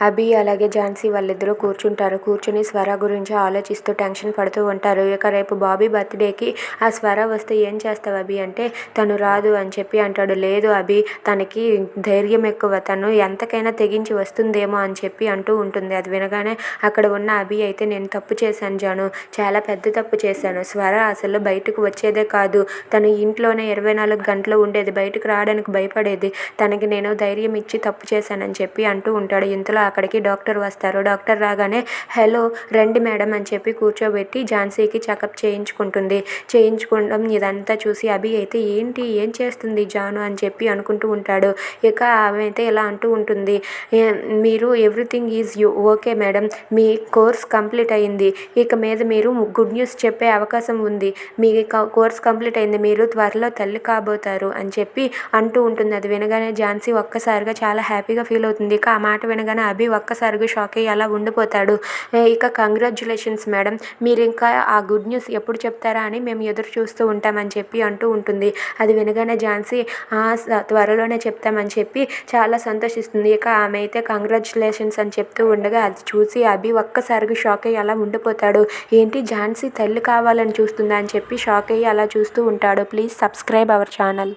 అభి అలాగే ఝాన్సీ వాళ్ళిద్దరూ కూర్చుంటారు. కూర్చుని స్వర గురించి ఆలోచిస్తూ టెన్షన్ పడుతూ ఉంటారు. ఇక రేపు బాబీ బర్త్డేకి ఆ స్వర వస్తే ఏం చేస్తావు అభి అంటే తను రాదు అని చెప్పి అంటాడు. లేదు అభి తనకి ధైర్యం ఎక్కువ. తను ఎంతకైనా తెగించి వస్తుందేమో అని చెప్పి అంటూ ఉంటుంది. అది వినగానే అక్కడ ఉన్న అభి అయితే నేను తప్పు చేశాను జాను. చాలా పెద్ద తప్పు చేశాను. స్వర అసలు బయటకు వచ్చేదే కాదు. తను ఇంట్లోనే ఇరవై నాలుగు గంటలు ఉండేది. బయటకు రావడానికి భయపడేది. తనకి నేను ధైర్యం ఇచ్చి తప్పు చేశానని చెప్పి అంటూ ఉంటాడు. ఇంతలో అక్కడికి డాక్టర్ వస్తారు. డాక్టర్ రాగానే హలో రండి మేడం అని చెప్పి కూర్చోబెట్టి ఝాన్సీకి చెకప్ చేయించుకుంటుంది. చేయించుకోవడం ఇదంతా చూసి అభి అయితే ఏంటి ఏం చేస్తుంది జాను? అని చెప్పి అనుకుంటూ ఉంటాడు. ఇక ఆమె అయితే ఇలా అంటూ ఉంటుంది మీరు everything is you okay madam me course complete అయింది. ఇక మీద మీరు గుడ్ న్యూస్ చెప్పే అవకాశం ఉంది. మీ క- కోర్స్ కంప్లీట్ అయింది. మీరు త్వరలో తల్లి కాబోతారు అని చెప్పి అంటూ ఉంటుంది. అది వినగానే ఝాన్సీ ఒక్కసారిగా చాలా హ్యాపీగా ఫీల్ అవుతుంది. ఇక ఆ మాట వినగానే అభి ఒక్కసారిగా షాక్ అయ్యి అలా ఉండిపోతాడు. ఇక కంగ్రాచులేషన్స్ మేడం మీరు ఇంకా ఆ గుడ్ న్యూస్ ఎప్పుడు చెప్తారా అని మేము ఎదురు చూస్తూ ఉంటామని చెప్పి అంటూ ఉంటుంది. అది వినగానే ఝాన్సీ "ఆ, త్వరలోనే చెప్తామని చెప్పి చాలా సంతోషిస్తుంది. ఇక ఆమె అయితే కంగ్రాచులేషన్స్ అని చెప్తూ ఉండగా అది చూసి అభి ఒక్కసారిగా షాక్ అయ్యి అలా ఉండిపోతాడు. ఏంటి ఝాన్సీ తల్లి కావాలని చూస్తుందా? అని చెప్పి షాక్ అయ్యి అలా చూస్తూ ఉంటాడు. Please subscribe our channel.